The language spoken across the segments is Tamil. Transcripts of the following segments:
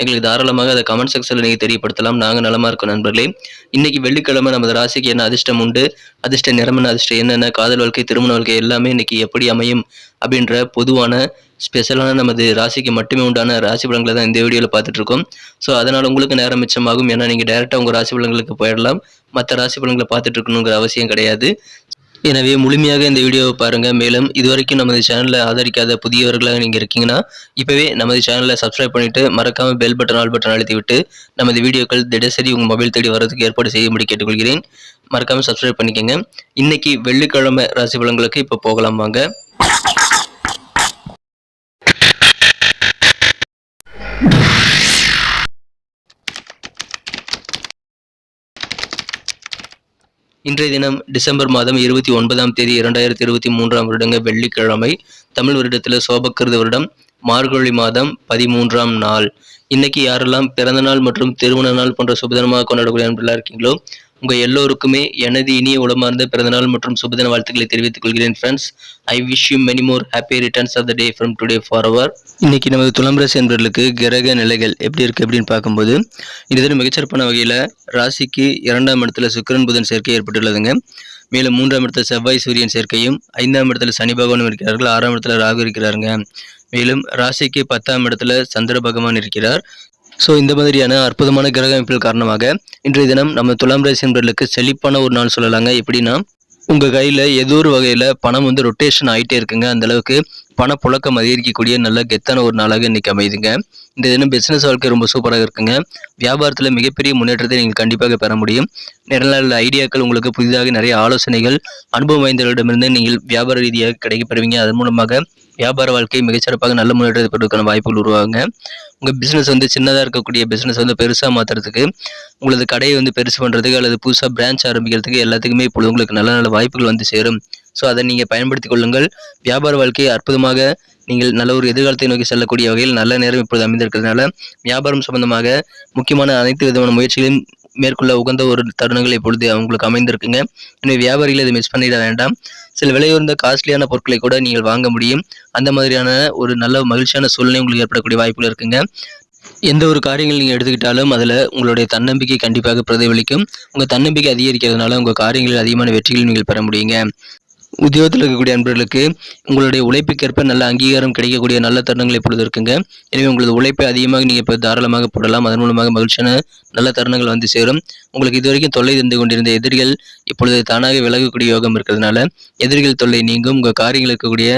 எங்களுக்கு தாராளமாக அதை கமெண்ட் செக்ஷனில் நீங்கள் தெரியப்படுத்தலாம். நாங்கள் நலமாக இருக்கோம் நண்பர்களே. இன்னைக்கு வெள்ளிக்கிழமை நமது ராசிக்கு என்ன அதிர்ஷ்டம் உண்டு? அதிர்ஷ்ட நிறம் அதிர்ஷ்டம் என்னென்ன? காதல் வாழ்க்கை திருமண வாழ்க்கை எல்லாமே இன்னைக்கு எப்படி அமையும்? அப்படின்ற பொதுவான ஸ்பெஷலான நமது ராசிக்கு மட்டுமே உண்டான ராசி பலன்களை தான் இந்த வீடியோவில் பார்த்துட்டு இருக்கோம் ஸோ அதனால் உங்களுக்கு நேரம் மிச்சமாகும். ஏன்னா நீங்கள் டேரெக்டாக உங்கள் ராசி பலன்களுக்கு போயிடலாம். மற்ற ராசி பலன்களை பார்த்துட்டு இருக்கணுங்கிற அவசியம் கிடையாது. எனவே முழுமையாக இந்த வீடியோவை பாருங்கள் மேலும் இதுவரைக்கும் நமது சேனலை ஆதரிக்காத புதியவர்களாக நீங்கள் இருக்கீங்கன்னா இப்போவே நமது சேனலை சப்ஸ்கிரைப் பண்ணிவிட்டு மறக்காமல் பெல் பட்டன் ஆல் பட்டன் அழுத்தி விட்டு நமது வீடியோக்கள் தினசரி உங்கள் மொபைல் தேடி வரதுக்கு ஏற்பாடு செய்யும்படி கேட்டுக்கொள்கிறேன். மறக்காமல் சப்ஸ்கிரைப் பண்ணிக்கோங்க. இன்றைக்கி வெள்ளிக்கிழமை ராசி பலன்களுக்கு இப்போ போகலாம் வாங்க. இன்றைய தினம் டிசம்பர் மாதம் இருபத்தி ஒன்பதாம் தேதி இரண்டாயிரத்தி இருபத்தி மூன்றாம் வருடங்க வெள்ளிக்கிழமை தமிழ் வருடத்தில் சோபக்கிருத வருடம் மார்கழி மாதம் பதிமூன்றாம் நாள். இன்னைக்கு யாரெல்லாம் பிறந்த நாள் மற்றும் திருமண நாள் போன்ற சுபதனமாக கொண்டாடக்கூடிய அன்பெல்லாம் இருக்கீங்களோ உங்கள் எல்லோருக்குமே எனது இனிய உளமார்ந்த பிறந்தநாள் மற்றும் சுபதின வாழ்த்துக்களை தெரிவித்துக் கொள்கிறேன் friends I wish you many more happy returns of the day from today for our இன்னைக்கு நமது துலாம் ராசி என்பவர்களுக்கு கிரக நிலைகள் எப்படி இருக்கு அப்படின்னு பார்க்கும்போது இந்த தினம் மிகச்சிறப்பான வகையில் ராசிக்கு இரண்டாம் இடத்துல சுக்கிரன் புதன் சேர்க்கை ஏற்பட்டுள்ளதுங்க. மேலும் மூன்றாம் இடத்துல செவ்வாய் சூரியன் சேர்க்கையும் ஐந்தாம் இடத்துல சனி பகவானும் இருக்கிறார்கள் ஆறாம் இடத்துல ராகு இருக்கிறாருங்க. மேலும் ராசிக்கு பத்தாம் இடத்துல சந்திர பகவான் இருக்கிறார். ஸோ இந்த மாதிரியான அற்புதமான கிரக அமைப்பில் காரணமாக இன்றைய தினம் நம்ம துலாம் ராசி என்பர்களுக்கு செழிப்பான ஒரு நாள் சொல்லலாங்க. எப்படின்னா உங்கள் கையில் ஏதோ ஒரு வகையில் பணம் வந்து ரொட்டேஷன் ஆகிட்டே இருக்குங்க. அந்த அளவுக்கு பணப்புழக்கம் அதிகரிக்கக்கூடிய நல்ல கெத்தான ஒரு நாளாக இன்றைக்கி அமைதுங்க இந்த தினம் பிஸ்னஸ் வாழ்க்கை ரொம்ப சூப்பராக இருக்குங்க. வியாபாரத்தில் மிகப்பெரிய முன்னேற்றத்தை நீங்கள் கண்டிப்பாக பெற முடியும். நிறைய நல்ல ஐடியாக்கள் உங்களுக்கு புதிதாக நிறைய ஆலோசனைகள் அனுபவம் வாய்ந்தவர்களிடமிருந்து நீங்கள் வியாபார ரீதியாக கிடைக்கப்பெறுவீங்க. அதன் மூலமாக வியாபார வாழ்க்கை மிகச்சிறப்பாக நல்ல முன்னேற்றத்தை பெறுவதற்கான வாய்ப்புகள் உருவாகுங்க. உங்கள் பிஸ்னஸ் வந்து சின்னதாக இருக்கக்கூடிய பிஸ்னஸ் வந்து பெருசாக மாற்றுறதுக்கு உங்களது கடையை வந்து பெருசு பண்ணுறதுக்கு அல்லது புதுசாக பிரான்ச் ஆரம்பிக்கிறதுக்கு எல்லாத்துக்குமே இப்பொழுது உங்களுக்கு நல்ல நல்ல வாய்ப்புகள் வந்து சேரும். ஸோ அதை நீங்கள் பயன்படுத்திக் கொள்ளுங்கள். வியாபார வாழ்க்கையை அற்புதமாக நீங்கள் நல்ல ஒரு எதிர்காலத்தை நோக்கி செல்லக்கூடிய வகையில் நல்ல நேரம் இப்பொழுது அமைந்திருக்கிறதுனால வியாபாரம் சம்பந்தமாக முக்கியமான அனைத்து விதமான முயற்சிகளையும் மேற்கொள்ள உகந்த ஒரு தருணங்கள் இப்பொழுது அவங்களுக்கு அமைந்திருக்குங்க. எனவே வியாபாரிகள் இதை மிஸ் பண்ணிட வேண்டாம். சில விலையுறந்த காஸ்ட்லியான பொருட்களை கூட நீங்கள் வாங்க முடியும். அந்த மாதிரியான ஒரு நல்ல மகிழ்ச்சியான சூழ்நிலை உங்களுக்கு ஏற்படக்கூடிய வாய்ப்புகள் இருக்குங்க. எந்த ஒரு காரியங்கள் நீங்கள் எடுத்துக்கிட்டாலும் அதில் உங்களுடைய தன்னம்பிக்கை கண்டிப்பாக பிரதிபலிக்கும். உங்கள் தன்னம்பிக்கை அதிகரிக்கிறதுனால உங்கள் காரியங்களில் அதிகமான வெற்றிகள் நீங்கள் பெற முடியுங்க. உத்தியோகத்தில் இருக்கக்கூடிய அன்பர்களுக்கு உங்களுடைய உழைப்புக்கேற்ப நல்ல அங்கீகாரம் கிடைக்கக்கூடிய நல்ல தருணங்கள் இப்பொழுது இருக்குங்க. எனவே உங்களது உழைப்பை அதிகமாக நீங்கள் இப்போ தாராளமாக போடலாம். அதன் மூலமாக மகிழ்ச்சியான நல்ல தருணங்கள் வந்து சேரும். உங்களுக்கு இதுவரைக்கும் தொல்லை தந்து கொண்டிருந்த எதிரிகள் இப்பொழுது தானாக விலகக்கூடிய யோகம் இருக்கிறதுனால எதிரிகள் தொல்லை நீங்கும். உங்கள் காரியங்கள் இருக்கக்கூடிய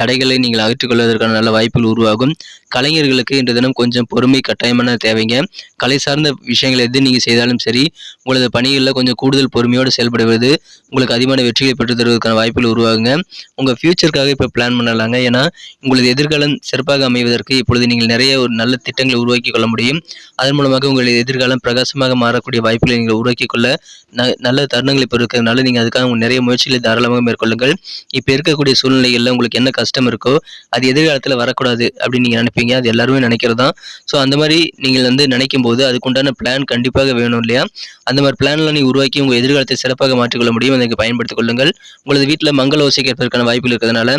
தடைகளை நீங்கள் அகற்றிக்கொள்வதற்கான நல்ல வாய்ப்புகள் உருவாகும். கலைஞர்களுக்கு இன்று தினம் கொஞ்சம் பொறுமை கட்டாயமான தேவைங்க. கலை சார்ந்த விஷயங்கள் எது நீங்கள் செய்தாலும் சரி உங்களது பணிகளில் கொஞ்சம் கூடுதல் பொறுமையோடு செயல்படுவது உங்களுக்கு அதிகமான வெற்றிகளை பெற்று தருவதற்கான வாய்ப்புகள் உருவாகுங்க. உங்கள் ஃபியூச்சருக்காக இப்போ பிளான் பண்ணலாங்க. ஏன்னா உங்களது எதிர்காலம் சிறப்பாக அமைவதற்கு இப்பொழுது நீங்கள் நிறைய ஒரு நல்ல திட்டங்களை உருவாக்கி கொள்ள முடியும். அதன் மூலமாக உங்களது எதிர்காலம் பிரகாசமாக மாறக்கூடிய வாய்ப்புகளை நீங்கள் உருவாக்கி கொள்ள நல்ல தருணங்களை இப்போ நீங்கள் அதுக்காக நிறைய முயற்சிகளை தாராளமாக மேற்கொள்ளுங்கள். இப்போ இருக்கக்கூடிய சூழ்நிலைகளில் உங்களுக்கு என்ன கஷ்டம் இருக்கோ அது எதிர்காலத்தில் வரக்கூடாது அப்படின்னு நீங்கள் நினைப்பீங்க. அது எல்லாருமே நினைக்கிறது தான் ஸோ அந்த மாதிரி நீங்கள் வந்து நினைக்கும் போது அதுக்குண்டான பிளான் கண்டிப்பாக வேணும் இல்லையா? அந்த மாதிரி பிளான்லாம் நீ உருவாக்கி உங்கள் எதிர்காலத்தை சிறப்பாக மாற்றிக்கொள்ள முடியும். அதை பயன்படுத்திக் கொள்ளுங்கள். உங்களது வீட்டில் மங்கள ஓசை கேட்பதற்கான வாய்ப்புகள் இருக்கிறதுனால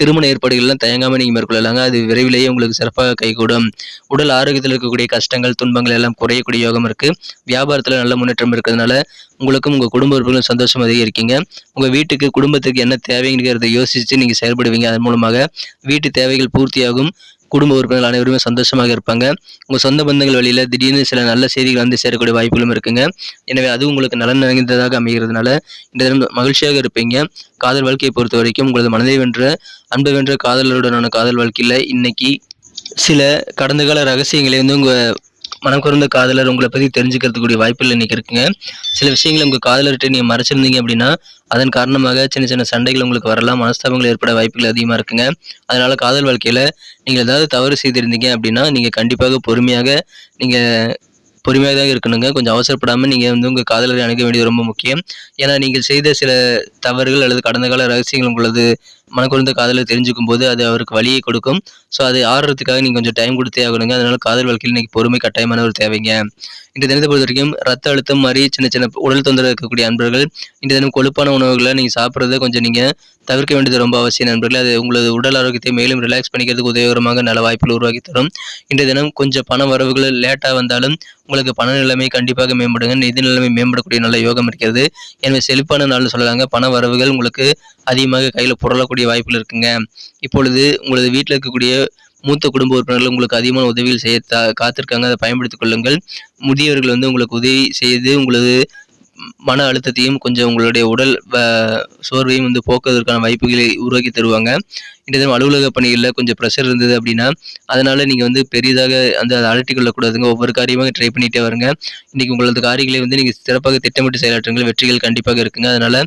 திருமண ஏற்பாடுகள்லாம் தயங்காமல் நீங்கள் மேற்கொள்ளலாங்க. அது விரைவிலேயே உங்களுக்கு சிறப்பாக கைகூடும். உடல் ஆரோக்கியத்தில் இருக்கக்கூடிய கஷ்டங்கள் துன்பங்கள் எல்லாம் குறையக்கூடிய யோகம் இருக்குது வியாபாரத்தில் நல்ல முன்னேற்றம் இருக்கிறதுனால உங்களுக்கும் உங்கள் குடும்ப உறுப்பினர்கள் சந்தோஷம் அதிகரிக்கீங்க. உங்கள் வீட்டுக்கு குடும்பத்துக்கு என்ன தேவைங்கிறத யோசித்து நீங்கள் செயல்படுவீங்க. அதன் மூலமாக வீட்டு தேவைகள் பூர்த்தியாகும். குடும்ப உறுப்பினர்கள் அனைவருமே சந்தோஷமாக இருப்பாங்க. உங்கள் சொந்த பந்தங்கள் வழியில் திடீர்னு சில நல்ல செய்திகள் வந்து சேரக்கூடிய வாய்ப்புகளும் இருக்குங்க. எனவே அது உங்களுக்கு நலன் நிறைந்ததாக அமைகிறதுனால இந்த தினம் மகிழ்ச்சியாக இருப்பீங்க. காதல் வாழ்க்கையை பொறுத்த வரைக்கும் உங்களது மனதை வென்ற அன்பு வென்ற காதலருடனான காதல் வாழ்க்கையில் இன்னைக்கு சில கடந்த கால ரகசியங்களை வந்து உங்கள் மனக்குறந்த காதலர் உங்களை பற்றி தெரிஞ்சுக்கிறதுக்கூடிய வாய்ப்புகள் இன்னைக்கு இருக்குங்க. சில விஷயங்களை உங்கள் காதலர்கிட்ட நீங்கள் மறைச்சிருந்தீங்க அப்படின்னா அதன் காரணமாக சின்ன சின்ன சண்டைகள் உங்களுக்கு வரலாம் மனஸ்தாபங்கள் ஏற்பட வாய்ப்புகள் அதிகமாக இருக்குங்க. அதனால் காதல் வாழ்க்கையில் நீங்கள் ஏதாவது தவறு செய்திருந்தீங்க அப்படின்னா நீங்கள் கண்டிப்பாக பொறுமையாக நீங்கள் பொறுமையாக தான் இருக்கணுங்க. கொஞ்சம் அவசரப்படாமல் நீங்கள் வந்து உங்கள் காதலரை அணுக வேண்டியது ரொம்ப முக்கியம். ஏன்னா நீங்கள் செய்த சில தவறுகள் அல்லது கடந்த கால ரகசியங்கள் உங்களது மனக்குறந்த காதலை தெரிஞ்சுக்கும் போது அது அவருக்கு வழியை கொடுக்கும். ஸோ அது ஆடுறதுக்காக நீங்கள் கொஞ்சம் டைம் கொடுத்தே ஆகணுங்க. அதனால காதல் வாழ்க்கையில் இன்னைக்கு பொறுமை கட்டாயமான ஒரு தேவைங்க. இந்த தினத்தை பொறுத்த வரைக்கும் ரத்த அழுத்தம் மாதிரி சின்ன சின்ன உடல் தொந்தரவு இருக்கக்கூடிய நண்பர்கள் இந்த தினம் கொழுப்பான உணவுகளை நீங்கள் சாப்பிட்றத கொஞ்சம் நீங்கள் தவிர்க்க வேண்டியது ரொம்ப அவசியம் நண்பர்களே. அது உங்களது உடல் ஆரோக்கியத்தை மேலும் ரிலாக்ஸ் பண்ணிக்கிறதுக்கு உதவிகரமாக நல்ல வாய்ப்புகள் உருவாக்கி தரும். இந்த தினம் கொஞ்சம் பண வரவுகள் லேட்டாக வந்தாலும் உங்களுக்கு பண நிலைமை கண்டிப்பாக மேம்படுங்க. நிதி நிலைமை மேம்படக்கூடிய நல்ல யோகம் இருக்கிறது. எனவே செழிப்பான நாள்னு சொல்லலாங்க. பண வரவுகள் உங்களுக்கு அதிகமாக கையில் புரளக்கூடிய வாய்ப்புகள் இருக்குங்க. இப்பொழுது உங்களது வீட்டில் இருக்கக்கூடிய மூத்த குடும்ப உறுப்பினர்கள் உங்களுக்கு அதிகமான உதவிகள் செய்ய தா காத்திருக்காங்க. அதை பயன்படுத்திக் கொள்ளுங்கள். முதியவர்கள் வந்து உங்களுக்கு உதவி செய்து உங்களது மன அழுத்தத்தையும் கொஞ்சம் உங்களுடைய உடல் சோர்வையும் வந்து போக்குவதற்கான வாய்ப்புகளை உருவாக்கி தருவாங்க. இந்த தினம் அலுவலக பணிகளில் கொஞ்சம் ப்ரெஷர் இருந்தது அப்படின்னா அதனால் நீங்கள் வந்து பெரிதாக அந்த அதை அலட்டி கொள்ளக்கூடாதுங்க. ஒவ்வொரு காரியமாக ட்ரை பண்ணிகிட்டே வருங்க. இன்றைக்கி உங்களது காரியங்களை வந்து நீங்கள் சிறப்பாக திட்டமிட்டு செயலாற்றுங்கள். வெற்றிகள் கண்டிப்பாக இருக்குங்க. அதனால்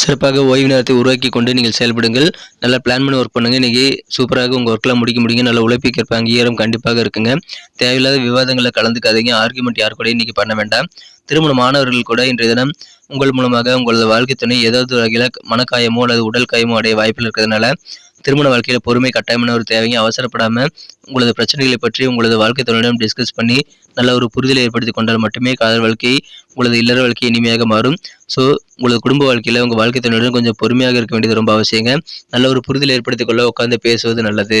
சிறப்பாக ஓய்வு நேரத்தை உருவாக்கி கொண்டு நீங்கள் செயல்படுங்கள். நல்லா பிளான் பண்ணி ஒர்க் பண்ணுங்க. இன்னைக்கு சூப்பராக உங்கள் ஒர்க்லாம் முடிக்க முடியுங்க. நல்லா நல்ல உழைப்பிக்கிறப்ப அங்கீகாரம் கண்டிப்பாக இருக்குங்க. தேவையில்லாத விவாதங்களில் கலந்துக்காதீங்க. ஆர்குமெண்ட் யார் கூட இன்றைக்கி பண்ண வேண்டாம். திருமண மாணவர்கள் கூட இன்றைய தினம் உங்கள் மூலமாக உங்களது வாழ்க்கை துணை ஏதாவது வகையில் மனக்காயமோ அல்லது உடல் காயமோ அடைய வாய்ப்பில் இருக்கிறதுனால திருமண வாழ்க்கையில் பொறுமை கட்டாயமான ஒரு தேவைங்க. அவசரப்படாமல் உங்களது பிரச்சனைகளை பற்றி உங்களது வாழ்க்கை துணையிடம் டிஸ்கஸ் பண்ணி நல்ல ஒரு புரிதலை ஏற்படுத்தி கொண்டால் மட்டுமே காதல் வாழ்க்கை உங்களது இல்லற வாழ்க்கை இனிமையாக மாறும். ஸோ உங்களது குடும்ப வாழ்க்கையில் உங்கள் வாழ்க்கை துணையுடன் கொஞ்சம் பொறுமையாக இருக்க வேண்டியது ரொம்ப அவசியங்க. நல்ல ஒரு புரிதலை ஏற்படுத்திக் கொள்ள உட்காந்து பேசுவது நல்லது.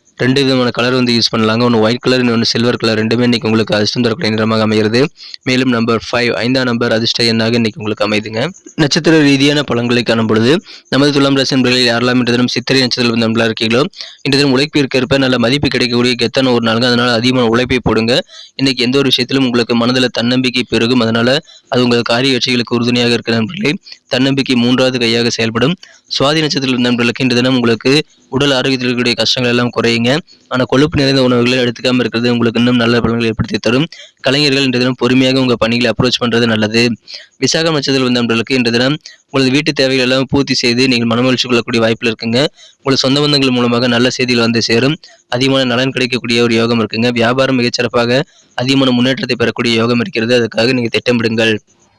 ரெண்டு விதமான கலர் வந்து யூஸ் பண்ணலாங்க. ஒன்று ஒயிட் கலர் இன்னொன்று சில்வர் கலர் ரெண்டுமே இன்னைக்கு உங்களுக்கு அதிர்ஷ்டம் தரக்கூடிய நிறமாக அமைகிறது. மேலும் நம்பர் ஃபைவ் ஐந்தாம் நம்பர் அதிர்ஷ்ட எண்ணாக இன்றைக்கி உங்களுக்கு அமைதுங்க. நட்சத்திர ரீதியான பழங்களை காணும் பொழுது நமது துலாம் ராசி நண்பர்களில் யாரெல்லாம் இன்று தினம் சித்திரை நட்சத்திரம் நண்பர்களாக இருக்கீங்களோ இன்று தினம் உழைப்பிற்கு ஏற்ப நல்ல மதிப்பு கிடைக்கக்கூடிய கெத்தான ஒரு நாளுங்க. அதனால் அதிகமான உழைப்பை போடுங்க. இன்றைக்கி எந்த ஒரு விஷயத்திலும் உங்களுக்கு மனதில் தன்னம்பிக்கை பெருகும். அதனால் அது உங்கள் காரிய வெற்றிகளுக்கு உறுதுணையாக இருக்கிற நண்பர்களே தன்னம்பிக்கை மூன்றாவது கையாக செயல்படும். சுவாதி நட்சத்திரம் நண்பர்களுக்கு இன்று தினம் உங்களுக்கு உடல் ஆரோக்கியத்தில் இருக்கக்கூடிய கஷ்டங்கள் எல்லாம் குறையுங்க. ஆனால் கொழுப்பு நிறைந்த உணவுகளை எடுத்துக்காம இருக்கிறது உங்களுக்கு இன்னும் நல்ல பலன்களை ஏற்படுத்தி தரும். கலைஞர்கள் இன்று தினம் பொறுமையாக உங்கள் பணிகளை அப்ரோச் பண்ணுறது நல்லது. விசாகம் நட்சத்திரம் வந்த நண்பர்களுக்கு இன்று தினம் உங்களது வீட்டு தேவைகள் எல்லாம் பூர்த்தி செய்து நீங்கள் மனமகிழ்ச்சி கொள்ளக்கூடிய வாய்ப்பில் இருக்குங்க. உங்களது சொந்த பந்தங்கள் மூலமாக நல்ல செய்திகள் வந்து சேரும். அதிகமான நலன் கிடைக்கக்கூடிய ஒரு யோகம் இருக்குங்க. வியாபாரம் மிகச்சிறப்பாக அதிகமான முன்னேற்றத்தை பெறக்கூடிய யோகம் இருக்கிறது. அதுக்காக நீங்கள் திட்டமிடுங்கள்.